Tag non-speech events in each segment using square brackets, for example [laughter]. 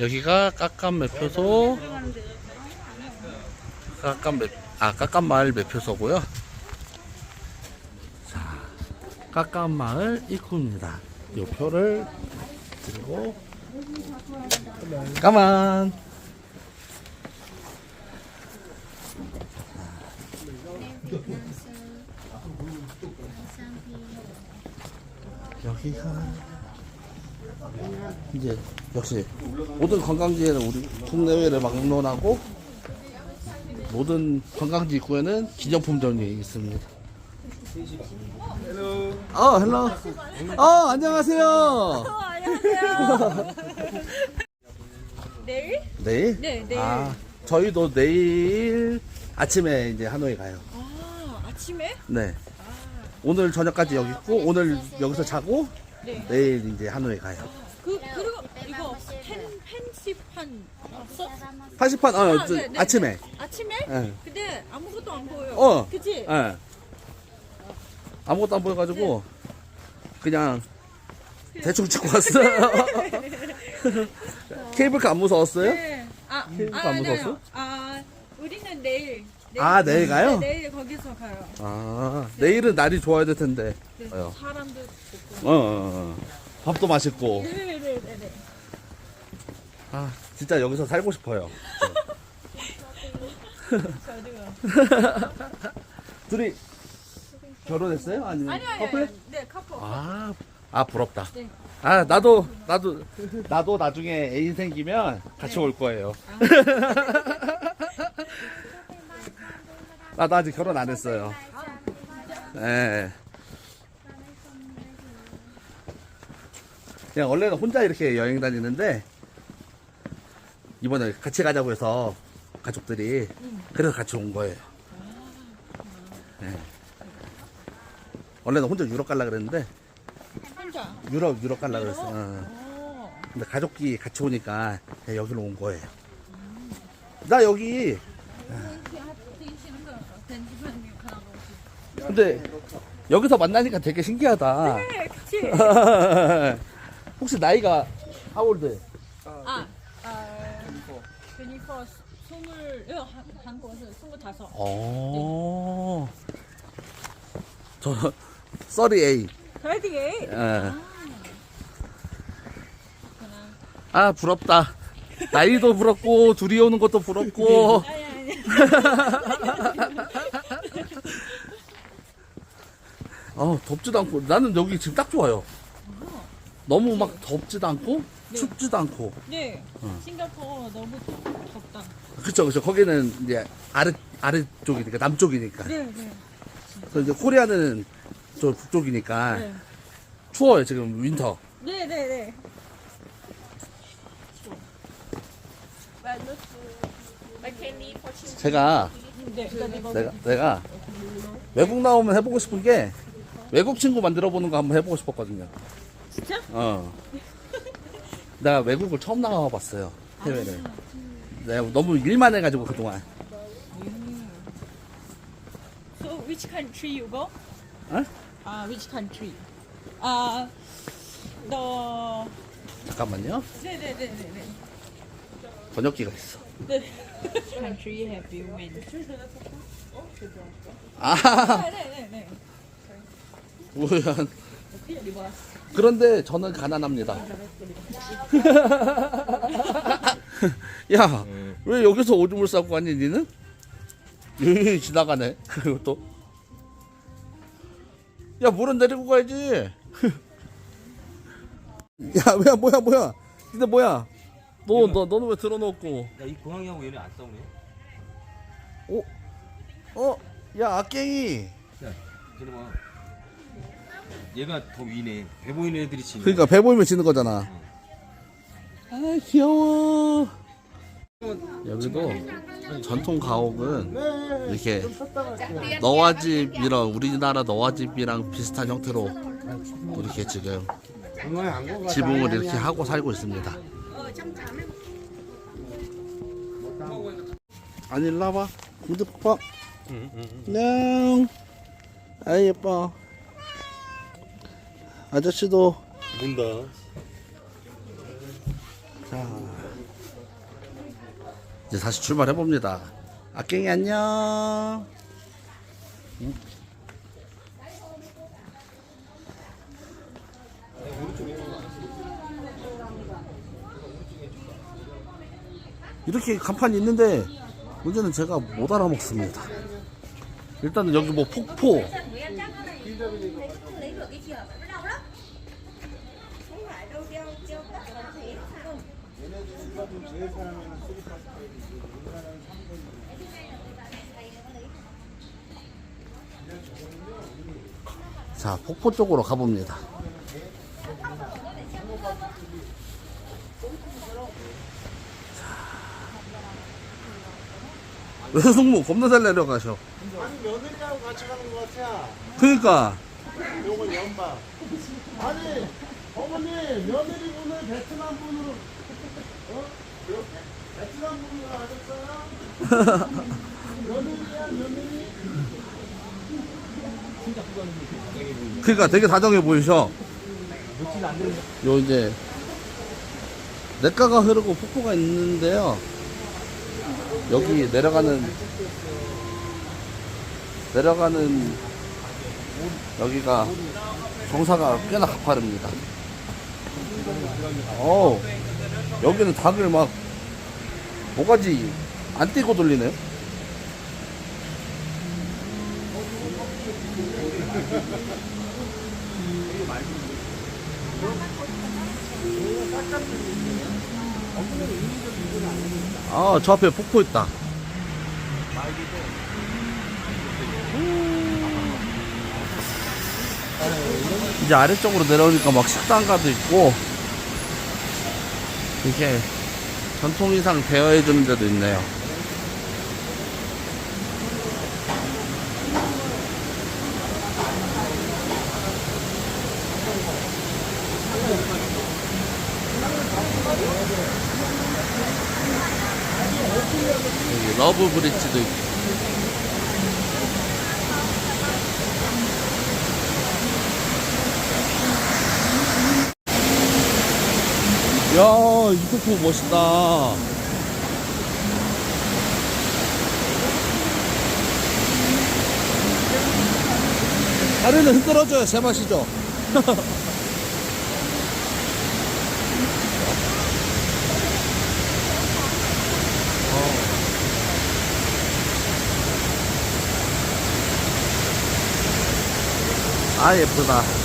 여기가 깎감 매표소 깎감 매, 아 깎감 마을 매표소고요. 자, 깎감 마을 입구입니다. 요 표를 들고 가만. 여기가 이제 역시 모든 관광지에는 우리 국내외를 막론하고 모든 관광지 입구에는 기념품점이 있습니다. 어, 헬로. 어, 안녕하세요. 안녕하세요. 내일? 내일? 네, 내일. 아, 저희도 내일 아침에 이제 하노이 가요. 아, 아침에? 네. 오늘 저녁까지 여기 있고 오늘 여기서 자고 네. 내일 이제 하노이 가요. 그, 그리고 이거 펜, 펜시판 봤어? 80판 어, 아, 저, 네, 네, 아침에. 아침에? 예. 근데 아무것도 안 보여. 어. 그치? 예. 아무것도 안 보여가지고 그냥 대충 찍고 왔어요. [laughs] 케이블카 안 무서웠어요? 네. 아, 케이블카 아, 안. 무서웠어? 아, 우리는 내일. 내일 아, 내일 가요? 네, 내일 거기서 가요. 아 내일은 날이 좋아야 될 텐데. 네. 어. 사람도 좋고. 어, 어, 어. 밥도 맛있고. 네, 네, 네, 네. 아 진짜 여기서 살고 싶어요. 저도요. [laughs] 둘이 결혼했어요? 아니면 아니요, 아니요. 커플? 아니요. 네, 커플. 아, 아 부럽다. 네. 아 나도 나도 나도 나중에 애인 생기면 같이 네. 올 거예요. [laughs] 나도 아직 결혼 안 했어요. 예. 그냥 원래는 혼자 이렇게 여행 다니는데 이번에 같이 가자고 해서 가족들이 그래서 같이 온 거예요. 예. 원래는 혼자 유럽 갈라 그랬는데 혼자. 유럽 유럽 갈라 그랬어. 어. 오. 근데 가족끼리 같이 오니까 그냥 여기로 온 거예요. 나 여기 근데 여기서 만나니까 되게 신기하다. 네, 그치? [laughs] 혹시 나이가 하울드? 아, 아, 24, 스물, 어, 한- 한국에서 스물다섯. 어. 저 38. thirty-eight. 예. 아 부럽다. 나이도 부럽고 둘이 오는 것도 부럽고. 아니, 아니. [laughs] 아 덥지도 않고 나는 여기 지금 딱 좋아요. 너무 막 덥지도 않고 네. 춥지도 않고. 네, 싱가포르 너무 덥다. 그쵸 그쵸 거기는 이제 아래 아래 쪽이니까 남쪽이니까. 네, 네. 그래서 이제 코리아는 저 북쪽이니까 네, 추워요 지금 윈터. 네, 네. 네. 제가 네, 네. 내가 내가 외국 나오면 해보고 싶은 게 외국 친구 만들어 보는 거 한번 해보고 싶었거든요. 진짜? 어. 내가 외국을 처음 나가봤어요 해외를. 내가 너무 일만 해가지고 그동안. So which country you go? 어? 아, which country? 아, the 잠깐만요. 네, 네, 네, 네, 네. 번역기가 있어. 네. Which country have you been? 아, 네, 네, 네, 네. 우연. 그런데 저는 가난합니다. [laughs] 야, 왜 여기서 오줌을 싸고 가니, 니는? 여기 지나가네. [laughs] 그리고 또. 야, 물은 내리고 가야지. [laughs] 야, 뭐야, 뭐야, 뭐야. 근데 뭐야. 너, 너, 너는 왜 들어놓고. 야, 이 고양이하고 얘네 안 싸우네. 어? 어? 야, 악갱이. 야, 쟤네 봐. 얘가 더 위네. 배 보이는 애들이 지네. 그러니까 배 보이면 지는 거잖아. 아 귀여워. 여기도 전통 가옥은 이렇게 너와 집 이런 우리나라 너와 집이랑 비슷한 형태로 이렇게 지금 지붕을 이렇게 하고 살고 있습니다. 아니 일로 와봐. 구두 팍 안녕. 아이 예뻐. 아저씨도 문다. 자 이제 다시 출발해 봅니다. 아깽이 안녕. 이렇게 간판이 있는데 문제는 제가 못 알아먹습니다. 일단은 여기 뭐 폭포, 자 폭포 쪽으로 가봅니다. 외숙모 겁나 잘 내려가셔. 아니 며느리하고 같이 가는 것 같아. 그러니까 요건 연방. 아니 어머니 며느리 분을 베트남 분으로 며느리. [laughs] 그러니까 되게 다정해 보이셔. 요 이제 냇가가 흐르고 폭포가 있는데요. 여기 내려가는 내려가는 여기가 경사가 꽤나 가파릅니다. 어 여기는 닭을 막 뭐가지 안 떼고 돌리네. 아, 저 앞에 폭포 있다. 이제 아래쪽으로 내려오니까 막 식당가도 있고, 이렇게 전통 의상 대여해 주는 데도 있네요. 러브 브릿지도 있고. 야, 이 폭포 멋있다. 다리는 흔들어줘야 제맛이죠. 아, 예쁘다.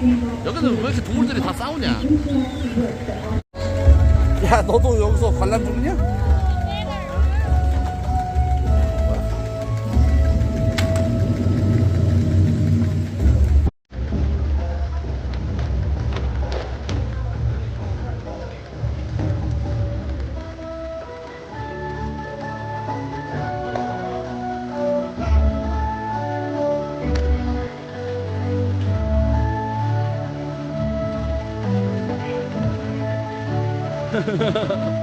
여기는 왜 이렇게 동물들이 다 싸우냐? 야, 너도 여기서 관람 중이냐? Ha ha ha ha!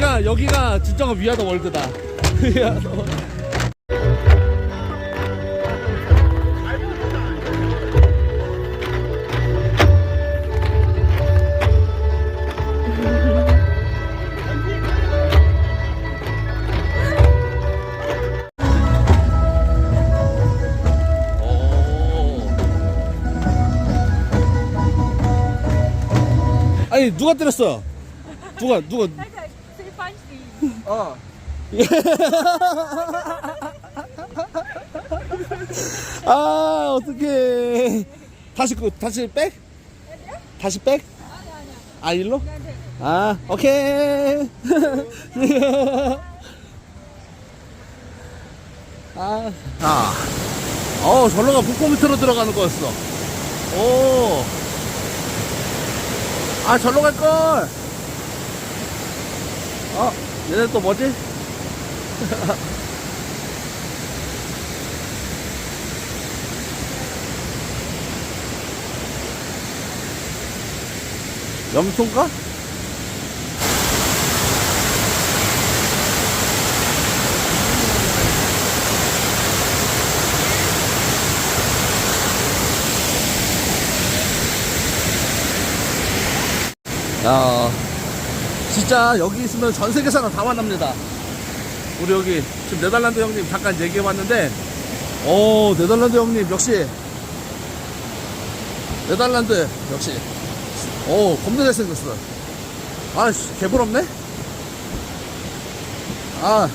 여기가 여기가 진정한 위아더 월드다. [laughs] 위아더 누가 때렸어? 누가 누가 어. [laughs] 아 어떡해 다시 그 다시 백? 다시 백? 아 일로? 아 오케이 [laughs] 아, 아. 어, 절로가 북고 밑으로 들어가는 거였어. 오. 아, 절로 갈 걸. 어, 얘네 또 뭐지? [laughs] 염소인가? 야, 진짜 여기 있으면 전 세계 사람 다 만납니다. 우리 여기 지금 네덜란드 형님 잠깐 얘기해 봤는데, 오, 네덜란드 형님 역시 네덜란드 역시 오, 겁나 잘생겼어. 아, 씨, 개부럽네? 아,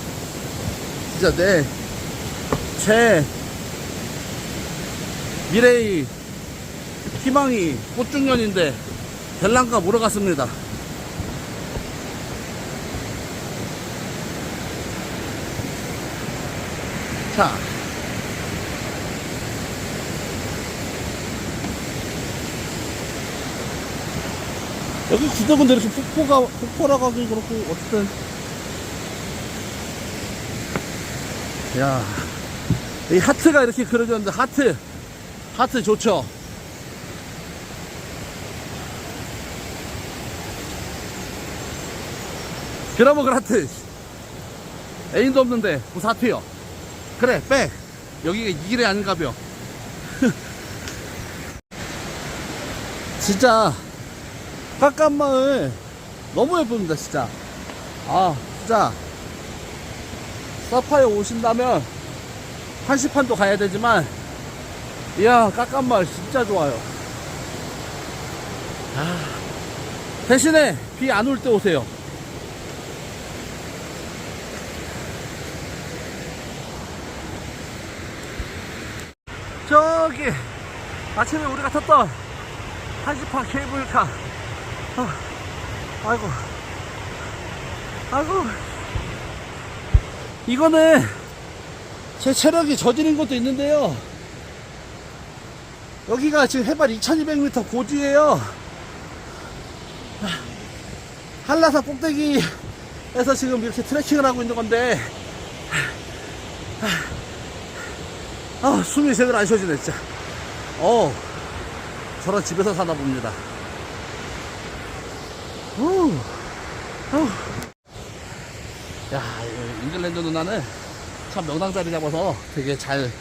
진짜 내, 제, 미래의 희망이 꽃중년인데, 델랑가 물어갔습니다. 자. 여기 구덕은 이렇게 폭포가, 폭포라고 하긴 그렇고, 어쨌든. 야. 이 하트가 이렇게 그려졌는데, 하트. 하트 좋죠? 그라모 그라트. 애인도 없는데, 무슨 하트요? 그래, 백. 여기가 이 길이 아닌가벼. [laughs] 진짜, 깎간마을 너무 예쁩니다, 진짜. 아, 진짜. 사파에 오신다면, 한시판도 가야 되지만, 이야, 깎간마을 진짜 좋아요. 아, 대신에 비 안 올 때 오세요. 저기 아침에 우리가 탔던 한시판 케이블카. 어, 아이고. 아이고. 이거는 제 체력이 저지른 것도 있는데요. 여기가 지금 해발 2200m 고지에요. 한라산 꼭대기에서 지금 이렇게 트레킹을 하고 있는 건데 아, 숨이 제대로 안 쉬어지네, 진짜. 어, 저런 집에서 사나 봅니다. 후, 후. 야, 이 잉글랜드 누나는 참 명당 자리 잡아서 되게 잘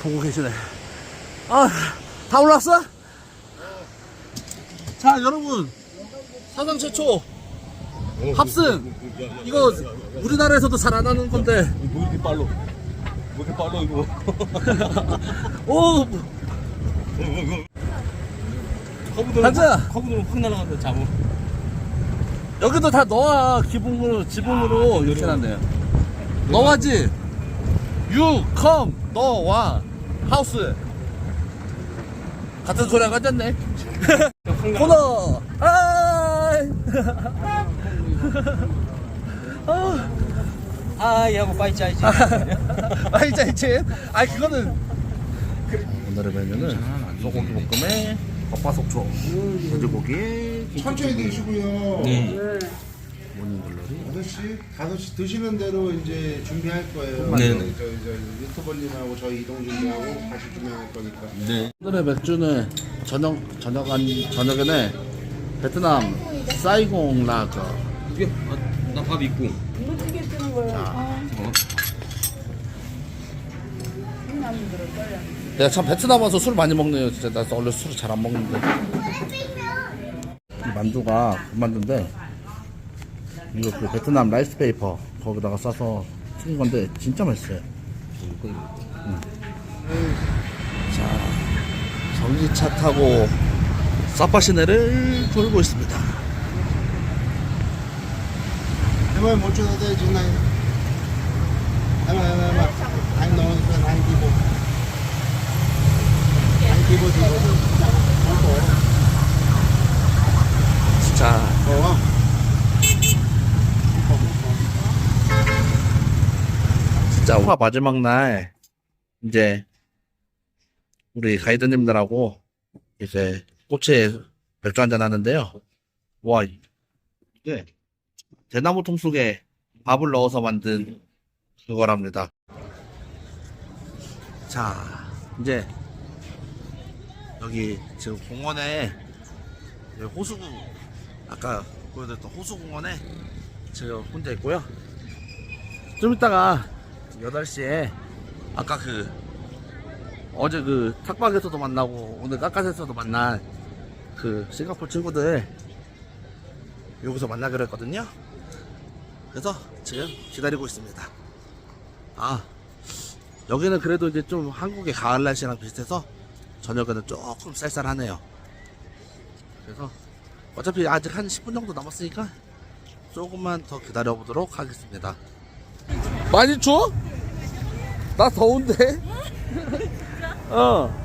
보고 계시네. 아, 다 올랐어? 자, 여러분. 사상 최초 합승 이거 우리나라에서도 잘 안 하는 건데 뭐 이렇게 빨로? 뭐 이렇게 빨로 이거? 오 가자. 커브도 확 날아간다 자무. 여기도 다 너와 기봉으로 지붕으로 이렇게 놨네요. 너와지. 유, 컴, 너와. 하우스. 같은 소리가 가졌네. [laughs] 코너. 아이. 아, [laughs] 아이 하고 빠이 짜이지. 아이 짜이친 아이 그거는 오늘의 메뉴는 소고기 볶음에 겉바속촉 돼지고기에 천천히 드시고요. 네. 모닝 글로리 5시? 5시 드시는 대로 이제 준비할 거예요. 네. 저희, 저희, 저희 유튜버님하고 저희 이동 준비하고 다시 준비할 거니까. 네. 오늘의 맥주는 저녁 저녁 한 저녁에는 베트남 사이공 라거 이게 나밥 있고. 내가 참 베트남 와서 술 많이 먹네요 진짜. 나 원래 술을 잘 안 먹는데. 이 만두가 그 만두인데 이거 그 베트남 라이스 페이퍼 거기다가 싸서 튀긴 건데 진짜 맛있어요. 음. 자 전기차 타고 사파 시내를 돌고 있습니다 해봐야 못 줘도 돼, 지금 나이. 해봐, 해봐, 해봐. 안 넣으니까 안 기보. 안 기보, 기보. 진짜 어. 진짜 화 마지막 날 이제 우리 가이드님들하고 이제 꽃에 맥주 한잔 하는데요. 와 이게 대나무 통 속에 밥을 넣어서 만든 그거랍니다. 자 이제 여기 지금 공원에 호수구 아까 보여드렸던 호수공원에 제가 혼자 있고요. 좀 이따가 8시에 아까 그 어제 그 탁방에서도 만나고 오늘 까까에서도 만난 그 싱가포르 친구들 여기서 만나기로 했거든요. 그래서 지금 기다리고 있습니다. 아 여기는 그래도 이제 좀 한국의 가을 날씨랑 비슷해서 저녁에는 조금 쌀쌀하네요. 그래서 어차피 아직 한 10분 정도 남았으니까 조금만 더 기다려 보도록 하겠습니다. 많이 추워? 나 더운데? [laughs] 어.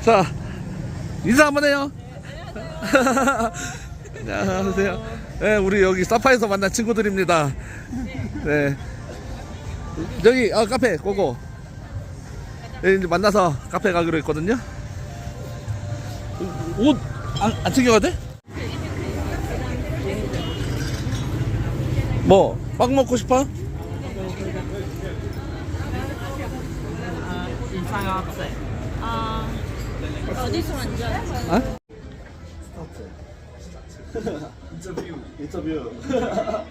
자, 인사 한번 해요. [laughs] 안녕하세요. 네, 우리 여기 사파에서 만난 친구들입니다. 네. 여기, 어, 카페, 고고. 네, 이제 만나서 카페 가기로 했거든요. 옷, 안, 안 챙겨가도 돼? 뭐, 빵 먹고 싶어? 아, 어디서 앉아요? 어? 인터뷰. 인터뷰. [laughs]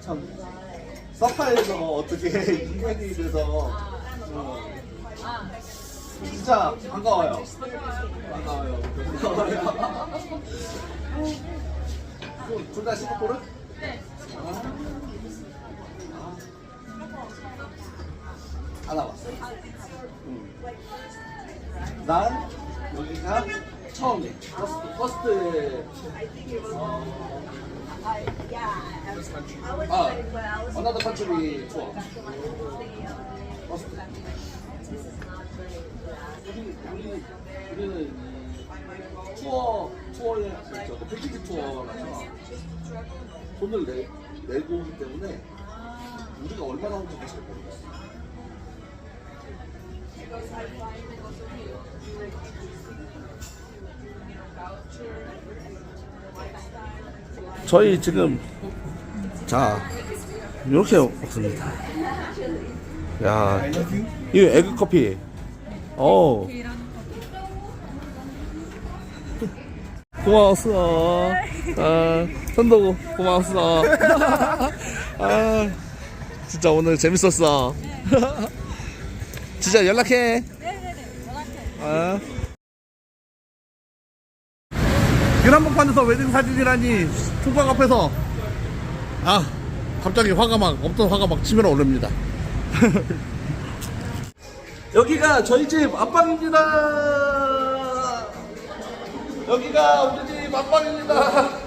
참 사파에서 어떻게 인간이 돼서 어, 진짜 반가워요. 반가워요. 반가워요. 둘다 싱가포르? 네 하나 왔어? 난 여기가 처음이야. 퍼스트, 퍼스트. 어, 아, another tour. 퍼스트. 우리, 우리, 우리는 이 투어, 투어에, 저거 그 패키지 투어라서 돈을 내, 내고 오기 때문에 우리가 얼마나 온지 잘 모르겠어. 저희 지금 자 이렇게 먹습니다. 야 이거 에그 커피. 어. 고마웠어. 아, 선도구 고마웠어. 아, 진짜 오늘 재밌었어. [laughs] 진짜 연락해. 네네네. 연락해. 아. 유람목판에서 웨딩 사진이라니 총각 앞에서. 아 갑자기 화가 막 없던 화가 막 치밀어 오릅니다. [laughs] 여기가 저희 집 안방입니다. 여기가 우리 집 안방입니다